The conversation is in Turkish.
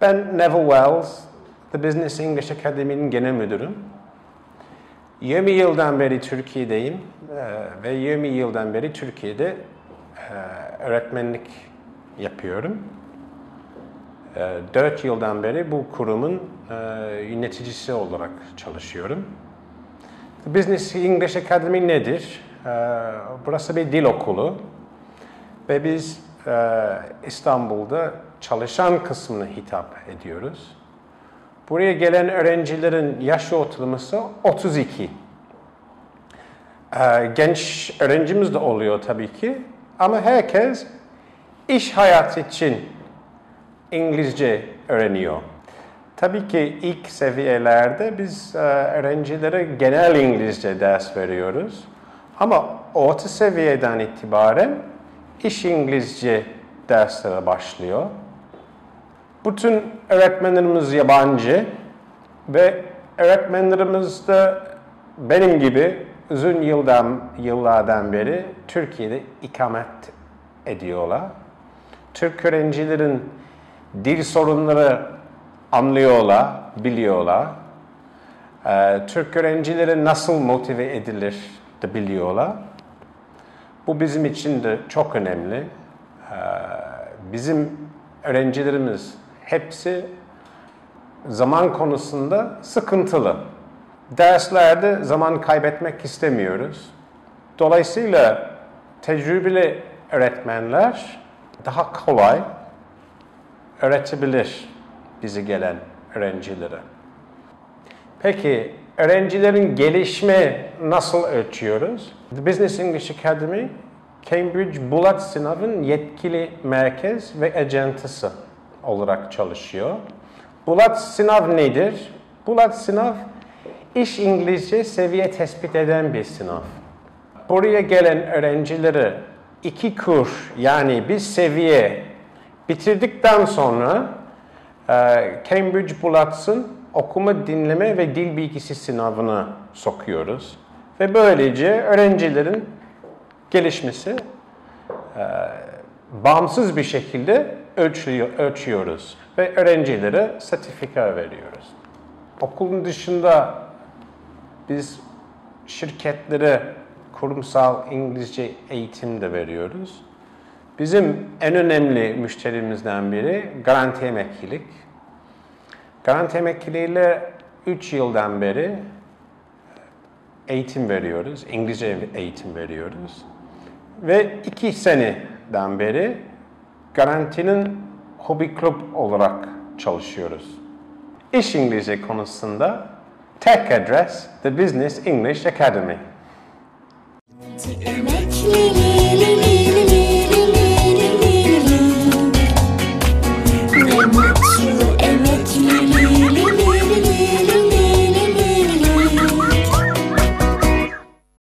Ben Neville Wells, The Business English Academy'nin genel müdürüm. 20 yıldan beri Türkiye'deyim ve 20 yıldan beri Türkiye'de öğretmenlik yapıyorum. Eee, 4 yıldan beri bu kurumun yöneticisi olarak çalışıyorum. The Business English Academy nedir? Burası bir dil okulu ve biz İstanbul'da çalışan kısmına hitap ediyoruz. Buraya gelen öğrencilerin yaş ortalaması 32. Ee, genç öğrencimiz de oluyor tabii ki ama herkes iş hayatı için İngilizce öğreniyor. Tabii ki ilk seviyelerde biz e, öğrencilere genel İngilizce ders veriyoruz. Ama orta seviyeden itibaren iş İngilizce dersleri başlıyor. Bütün öğretmenlerimiz yabancı ve öğretmenlerimiz de benim gibi uzun yıldan yıllardan beri Türkiye'de ikamet ediyorlar. Türk öğrencilerin dil sorunları anlıyorlar, biliyorlar. Ee, Türk öğrencileri nasıl motive edilir de biliyorlar. Bu bizim için de çok önemli. Ee, bizim öğrencilerimiz hepsi zaman konusunda sıkıntılı. Derslerde zaman kaybetmek istemiyoruz. Dolayısıyla tecrübeli öğretmenler daha kolay öğretebilir bizi gelen öğrencilere. Peki öğrencilerin gelişme nasıl ölçüyoruz? The Business English Academy, Cambridge Bulat Sınav'ın yetkili merkez ve acentası olarak çalışıyor. Bulat Sınav nedir? Bulat Sınav, iş İngilizce seviye tespit eden bir sınav. Buraya gelen öğrencileri iki kur yani bir seviye bitirdikten sonra e, Cambridge Bulats'ın okuma, dinleme ve dil bilgisi sınavına sokuyoruz. Ve böylece öğrencilerin gelişmesi e, bağımsız bir şekilde ölçüyor, ölçüyoruz ve öğrencilere sertifika veriyoruz. Okulun dışında biz şirketlere kurumsal İngilizce eğitim de veriyoruz. Bizim en önemli müşterimizden biri Garanti Emeklilik. Garanti Emekliliğiyle 3 yıldan beri eğitim veriyoruz, İngilizce eğitim veriyoruz. Ve 2 seneden beri Garanti'nin hobi club olarak çalışıyoruz. İş İngilizce konusunda tek adres The Business English Academy.